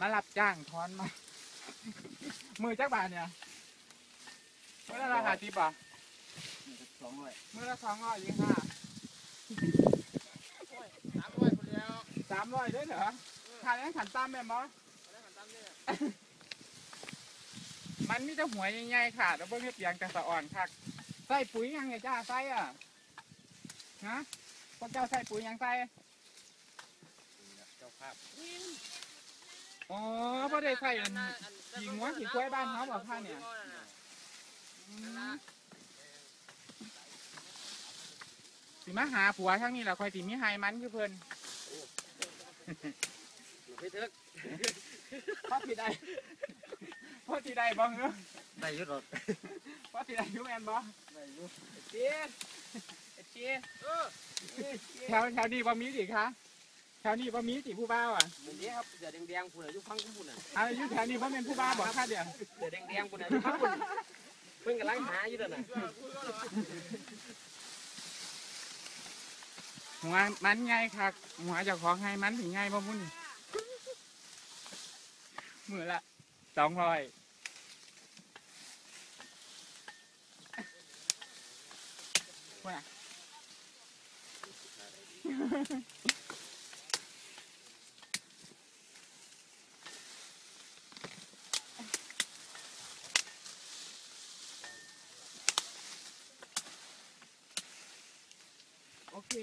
มารับจ้างถอนมา มือจักบาทเนี่ยมือละราคาจีบอะสองร้อยมือละสองร้อยยี่ห้าสามร้อยคนเดียวสามร้อยด้วยเหรอขายยังขันตามแม่นบอแล้วกันตามเนี่ยมันมีแต่หัวใหญ่ๆค่ะแล้วเบิ่งเรียบเรียงแต่สะอ่อนคักใส่ปุ๋ยยังไงจ้าใส่อะฮะพวกเจ้าใส่ปุ๋ยยังใส่เจ้าภาพ อ๋อพอได้ใส่อันขี่งัวขี่กล้วยบ้านเขาบอกค่ะเนี่ยอืมสิมาหาผัวทั้งนี้แหละคอยสิมีไฮมันคือเพิ่นพี่เถิกพ่อสิได้พ่อสิได้บ้างเนาะได้ยุดหรอพ่อสิได้อยูแมนบ่ได้ยุดเจี๊ยบเจี๊ยบเออแถวแถวนี้บ่มีสิคะ แถวนี้บ่มีสิผู้บ่าวอะมึงนี้ครับเสือแดงๆคุณอายุฟังคุณน่ะอายุแถวนี้บ่แม่นผู้บ่าวบ่ค่ะเดี๋ยวเสือแดงๆคุณอายุฟังคุณเพิ่งกำลังหาอยู่น่ะหัวมันใหญ่คักหัวเจ้าของให้มันถึงใหญ่บ่มุ่นมือละสองร้อยว่า โอเค